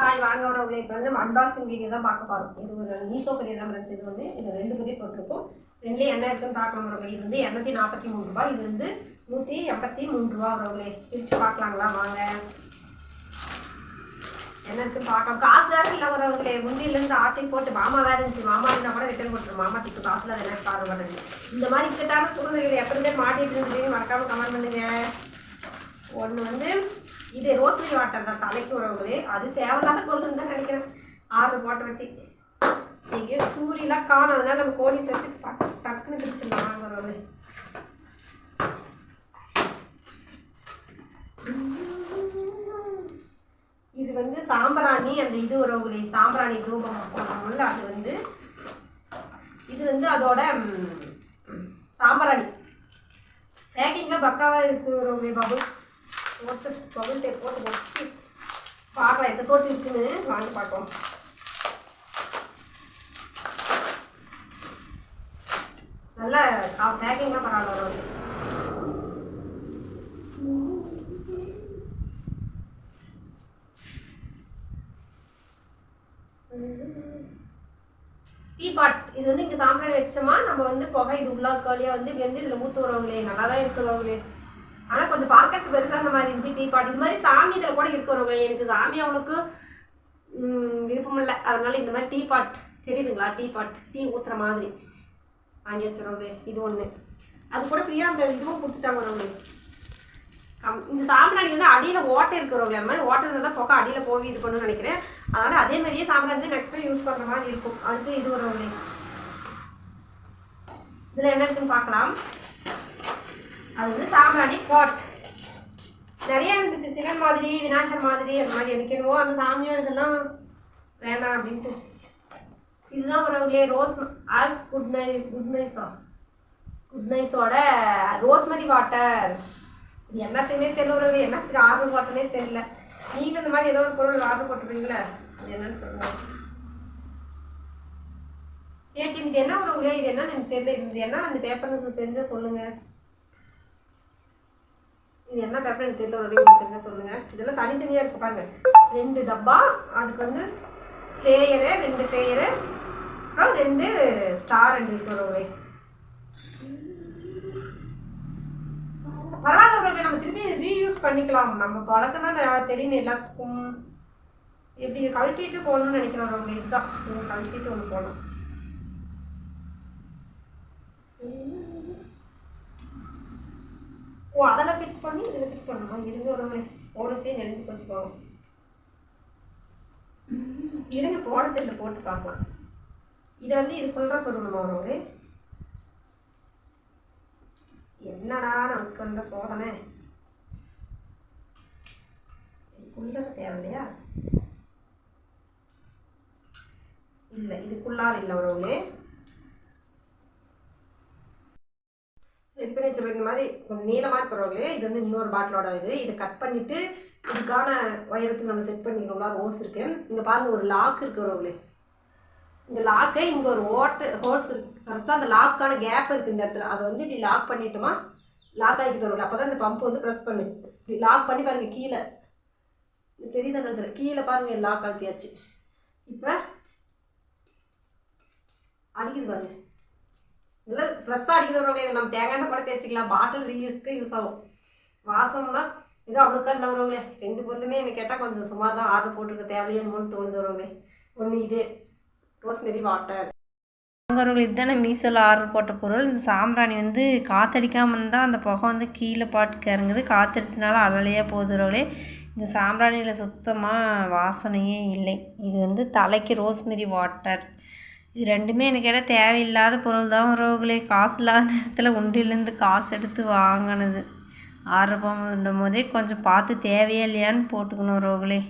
Hi வாங்க வரவங்களே இப்போ வந்து அன்பாக்சிங் வீடியோ தான் பார்க்க போகிறோம் இது ஒரு மீசோ பெரிய தான் ஃப்ரெண்ட்ஸ் இது வந்து. இது ரெண்டு கறி போட்டிருக்கும். ரெண்டுலேயும் என்ன இருக்குன்னு பார்க்கலாம் வரவங்க இது வந்து இரநூத்தி நாற்பத்தி மூணு ரூபாய். இது வந்து நூற்றி எண்பத்தி மூணு ரூபா வரவங்களே பிரித்து பார்க்கலாங்களா? வாங்க. என்ன இருக்குன்னு பார்க்கலாம் காசு வேற இல்லை வரவங்களே முந்தியிலேருந்து ஆட்டையும் போட்டு மாமா வேற இருந்துச்சு. மாமா இருந்தால் கூட ரிட்டர்ன் கொடுத்துரும் மாமா திட்டு காசு இல்லாத என்ன பாருங்க இந்த மாதிரி இக்கட்டான சூழ்நிலைகள் எப்படி பேர் மாட்டிட்டு இருந்துச்சு மறக்காம கமெண்ட் பண்ணுங்க. ஒன்று வந்து இது ரோஸ்மரி வாட்டர் தான் தலைக்கு உறவுகளே. அது தேவையில்லாத பொருள் தான் நினைக்கிறேன். ஆறு போட்ட வெட்டி எங்கேயோ சூரியலாம் காணதுனால நம்ம கோழி சரிச்சு டக் டக்குன்னு பிடிச்சிடலாம். வாங்குறவங்களே இது வந்து சாம்பிராணி அந்த இது உறவுகளே. சாம்பிராணி தூபம் போடுறோம்ல அது வந்து. இது வந்து அதோட சாம்பிராணி. பேக்கிங்கில் பக்காவாக இருக்குது உறவுகளே பாபு. போட்டு பபுள் டேப் போட்டு வச்சு பார்க்கலாம் எந்த சோட்டு இருக்குன்னு வாங்கி பார்க்கலாம் நல்ல பேக்கிங்லாம் பரவாயில்ல அவரு டீ பாட் இது வந்து இங்கே சாம்பிராணி வச்சோமா? நம்ம வந்து புகை இது உள்ளாக்காலியாக வந்து வெந்து இதில் ஊற்று வரவங்களே நல்லா தான் இருக்கிறவங்களே. ஆனால் கொஞ்சம் பார்க்கறதுக்கு பெருசாக அந்த மாதிரி இருந்துச்சு. டீ பாட் இது மாதிரி சாமி இதில் கூட இருக்கிறவங்க எனக்கு சாமி அவனுக்கு விருப்பம் இல்லை அதனால இந்த மாதிரி டீ பாட் தெரியுதுங்களா? டீ பாட் டீ ஊற்றுற மாதிரி. வாங்கி வச்சுருவாங்க இது ஒன்று அது கூட ஃப்ரீயாக அந்த இதுவும் கொடுத்துட்டாங்க நம்மளுக்கு கம் இந்த சாம்பிராணி வந்து அடியில் ஓட்டை இருக்கிறவங்க அந்த மாதிரி ஓட்டை இருந்தால் புகை அடியில் போய் இது பண்ணணும்னு நினைக்கிறேன். அதனால் அதே மாதிரியே சாம்பிராணி தான் நெக்ஸ்ட் யூஸ் பண்ணுற மாதிரி இருக்கும். அடுத்து இது ஒரு இதில் என்ன இருக்குன்னு பார்க்கலாம். அது வந்து சாம்பிராணி பாட். நிறைய இருந்துச்சு சிவன் மாதிரி விநாயகர் மாதிரி அந்த மாதிரி எனக்கு என்னவோ அந்த சாமியும் இதெல்லாம் வேணாம் அப்படின்ட்டு. இதுதான் வரவங்களே ரோஸ் ஆல்ஸ் குட் நை குட் நைஸா குட் நைஸோட ரோஸ்மரி வாட்டர் இது என்னத்துக்குமே தெரியல உறவு என்னத்துக்கு ஆர்டர் போட்டனே தெரியல. நீங்களும் இந்த மாதிரி ஏதோ ஒரு பொருள் ஆர்டர் போட்டுருவீங்களே அது என்னன்னு சொல்லுங்க. கேட்டு இது என்ன ஒரு இது என்னன்னு எனக்கு தெரியல. இது என்ன? அந்த பேப்பர்னு தெரிஞ்ச சொல்லுங்கள் இது என்ன பேப்பர் எனக்கு தெரியல ஒரு உங்களுக்கு சொல்லுங்கள் சொல்லுங்க. இதெல்லாம் தனித்தனியாக இருக்கு பாருங்க. ரெண்டு டப்பா அதுக்கு வந்து ஃபேயரு ரெண்டு ஃபேயரு அப்புறம் ரெண்டு ஸ்டார் ரெண்டு இருக்கிறவங்களே ஒரு பரவாயில்ல நம்ம திருப்பி ரீயூஸ் பண்ணிக்கலாம். நம்ம பழக்கம் தான் தெரியும் எல்லாத்துக்கும். எப்படி இது கழட்டிட்டு போகணும்னு நினைக்கிறோம் அவங்க இதுதான். கழட்டிட்டு ஒன்று போகணும் ஓ அதெல்லாம் ஃபிட் பண்ணி இதில் ஃபிட் பண்ணணுமா இருங்க ஒரு போனச்சே நெளிஞ்சு போச்சு போகும் இருங்க போட தெரியல போட்டு பார்க்கலாம். இதை வந்து இதுக்குள்ள சொல்லணுமா ஒரு என்னடா நமக்கு வந்த சோதனை? இதுக்குள்ளார் தேவை இல்லையா இல்லை இதுக்குள்ளார் இல்லை உறவுகளே ரெடி பண்ணி இந்த மாதிரி கொஞ்சம் நீளமாக இருக்கிறவங்களே இது வந்து இன்னொரு பாட்டிலோட இது. இதை கட் பண்ணிட்டு இதுக்கான உயரத்துக்கு நம்ம செட் பண்ணிக்கிறோம்ல ரோஸ் இருக்கு. இங்கே பாருங்கள் ஒரு லாக் இருக்கிறவங்களே இந்த லாக்கை இங்கே ஒரு ஓட்டு ஹோல்ஸ் இருக்கு. ஃபர்ஸ்ட்டாக அந்த லாக்கான கேப் இருக்குது இந்த இடத்துல. அதை வந்து இப்படி லாக் பண்ணிட்டோமா லாக் ஆகி தருவோம் அப்போ தான் இந்த பம்ப் வந்து ப்ரெஸ் பண்ணுது. இப்படி லாக் பண்ணி பாருங்கள் கீழே. தெரியுதா தெரியல. கீழே பாருங்கள் லாக் ஆக்கியாச்சு. இப்போ அடிக்குது பாருங்கள் நல்லா ஃப்ரெஷ்ஷாக அடிக்கிறவங்க இதை நம்ம தேங்காய் கூட தேய்ச்சிக்கலாம். பாட்டில் ரீயூஸ்க்கு யூஸ் ஆகும். வாசம்னா ஏதோ அவ்வளோக்கா இல்லை வரவங்களே ரெண்டு பொருளுமே எனக்கு கேட்டால் கொஞ்சம் சுமார் தான் ஆர்டர் போட்டுருக்க தேவையில்லையோன்னு தோணுது வரவங்களே ஒன்று இது ரோஸ்மெரி வாட்டர் வாங்குறவங்களுக்கு இதுதானே மீசோவில் ஆர்டர் போட்ட பொருள். இந்த சாம்பிராணி வந்து காற்றடிக்காமல் இருந்தால் அந்த புகை வந்து கீழே பாட்டுக்கு இறங்குது. காற்றடிச்சனால அழலையாக போகுதுறவங்களே இந்த சாம்பிராணியில் சுத்தமாக வாசனையே இல்லை. இது வந்து தலைக்கு ரோஸ்மெரி வாட்டர் இது ரெண்டுமே எனக்கு இட தேவையில்லாத பொருள் தான் உறவுகளே காசு இல்லாத நேரத்தில் உண்டிலேருந்து காசு எடுத்து வாங்கினது. ஆர்டர் பண்ணும் போதே கொஞ்சம் பார்த்து தேவையா இல்லையான்னு போட்டுக்கணும் உறவுகளே.